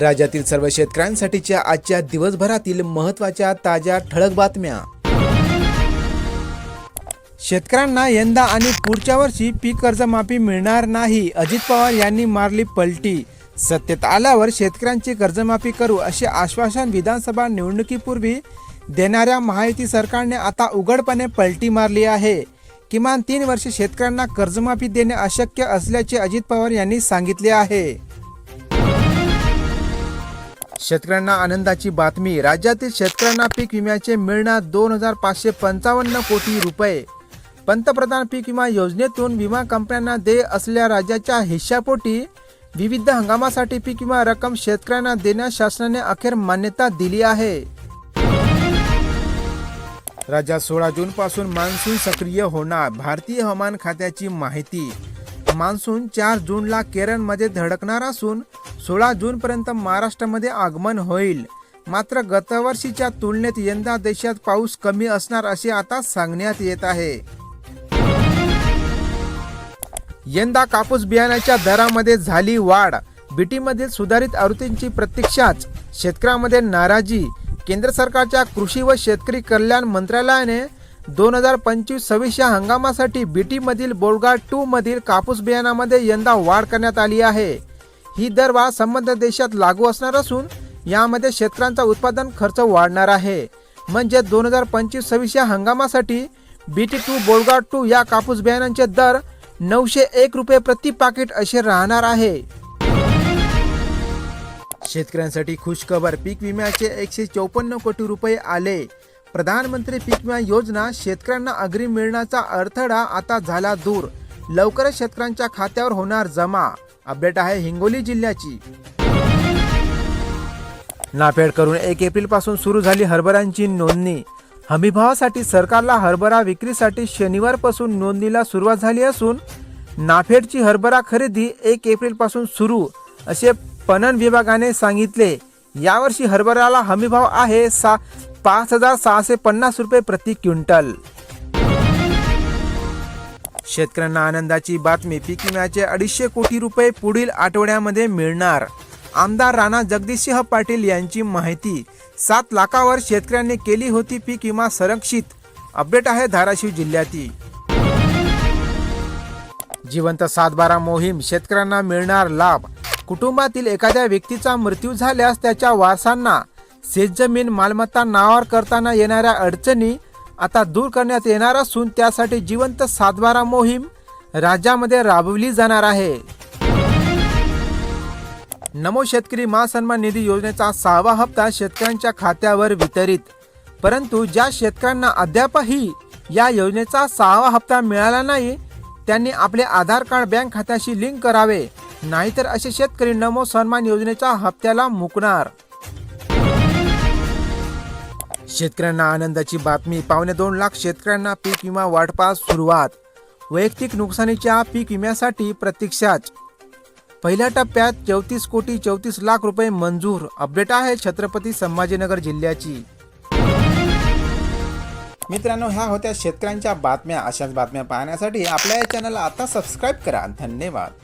राज्यातील सर्व शेतकऱ्यांसाठीच्या आजच्या दिवसभरातील महत्त्वाच्या ताज्या ठळक बातम्या. शेतकऱ्यांना यंदा आणि पुढच्या वर्षी पीक कर्जमाफी मिळणार नाही अजित पवार यांनी मारली पलटी. सत्तेत आल्यावर शेतकऱ्यांची कर्जमाफी करू असे आश्वासन विधानसभा निवडणुकीपूर्वी देणाऱ्या महायुती सरकारने आता उघडपणे पलटी मारली आहे. किमान तीन वर्षे शेतकऱ्यांना कर्जमाफी देणे अशक्य असल्याचे अजित पवार यांनी सांगितले आहे. शेतकऱ्यांना आनंदाची बातमी. राज्यातील शेतकऱ्यांना पीक विम्याचे मिळणार दोन हजार पाचशे पंचावन्न कोटी रुपये. पंतप्रधान पीक विमा योजनेतून विमा कंपन्यांना देय असलेल्या राज्याच्या हिश्शापोटी विविध हंगामासाठी पीक विमा रक्कम शेतकऱ्यांना देण्यास शासनाने अखेर मान्यता दिली आहे. राज्यात सोळा जून पासून मान्सून सक्रिय होणार भारतीय हवामान खात्याची माहिती. मान्सून चार जूनला केरळमध्ये धडकणार असून सोळा जूनपर्यंत महाराष्ट्रामध्ये आगमन होईल. मात्र गतवर्षीच्या तुलनेत यंदा देशात पाऊस कमी असणार असे आता सांगण्यात येत आहे. यंदा कापूस बियाण्याच्या दरामध्ये झाली वाढ. बीटीमधील सुधारित आवृत्तींची प्रतीक्षाच शेतकऱ्यांमध्ये नाराजी. केंद्र सरकारच्या कृषी व शेतकरी कल्याण मंत्रालयाने दोन हजार पंचवीस सव्वीस या हंगामासाठी बीटीमधील बोलगा टू मधील कापूस बियाणामध्ये यंदा वाढ करण्यात आली आहे. ही दरवाढ संबंध देशात लागू असणार असून यामध्ये शेतकऱ्यांचा उत्पादन खर्च वाढणार आहे. म्हणजे दोन हजार पंचवीस सव्वीस या हंगामासाठी बीटी टू बोलगा टू या कापूस बियाणांचे दर नऊशे एक रुपये प्रति पाकिट असे राहणार आहे. शेतकऱ्यांसाठी खुशखबर पीक विम्याचे एकशे चौपन्न कोटी रुपये आले. प्रधानमंत्री पीक विमा योजना शेतकऱ्यांना अग्रिम मिळण्याचा अडथळा आता झाला दूर. लवकरच शेतकऱ्यांच्या खात्यावर होणार जमा. अपडेट आहे हिंगोली जिल्ह्याची. नाफेड करून एक एप्रिलपासून सुरू झाली हरभऱ्यांची नोंदणी. हमीभावासाठी सरकारला हरभरा विक्रीसाठी शनिवारपासून नोंदणीला सुरुवात झाली असून नाफेडची हरभरा खरेदी एक एप्रिलपासून सुरू असे पणन विभागाने सांगितले. यावर्षी हरभऱ्याला हमीभाव आहे सा पाच हजार सहाशे पन्नास रुपये प्रति क्विंटल. शेतकऱ्यांना आनंदाची बातमी. पीक विम्याचे अडीचशे कोटी रुपये पुढील आठवड्यामध्ये मिळणार. आमदार राणा जगदीशसिंह पाटील यांची माहिती. सात लाखावर शेतकऱ्यांनी केली होती पीक विमा संरक्षित. अपडेट आहे धाराशिव जिल्ह्यातील. जिवंत सातबारा मोहीम शेतकऱ्यांना मिळणार लाभ. कुटुंबातील एखाद्या व्यक्तीचा मृत्यू झाल्यास त्याच्या वारसांना शेतजमीन मालमत्ता नावावर करताना येणाऱ्या अडचणी आता दूर करण्यात येणार असून त्यासाठी जिवंत सातबारा मोहीम राज्यामध्ये राबवली जाणार आहे. नमो शेतकरी महासन्मान निधी योजनेचा सहावा हप्ता शेतकऱ्यांच्या खात्यावर वितरित. परंतु ज्या शेतकऱ्यांना अद्यापही या योजनेचा सहावा हप्ता मिळाला नाही त्यांनी आपले आधार कार्ड बँक खात्याशी लिंक करावे नाहीतर असे शेतकरी नमो सन्मान योजनेच्या हप्त्याला मुकणार. शेतकऱ्यांना आनंदाची बातमी. पावणे दोन लाख शेतकऱ्यांना पीक विमा वाटपास सुरुवात. वैयक्तिक नुकसानीच्या पीक विम्यासाठी प्रतीक्षाच. पहिल्या टप्प्यात चौतीस कोटी चौतीस लाख रुपये मंजूर. अपडेट आहे छत्रपती संभाजीनगर जिल्ह्याची. मित्रांनो ह्या होत्या शेतकऱ्यांच्या बातम्या. अशाच बातम्या पाहण्यासाठी आपल्या या चॅनलला आता सबस्क्राईब करा. धन्यवाद.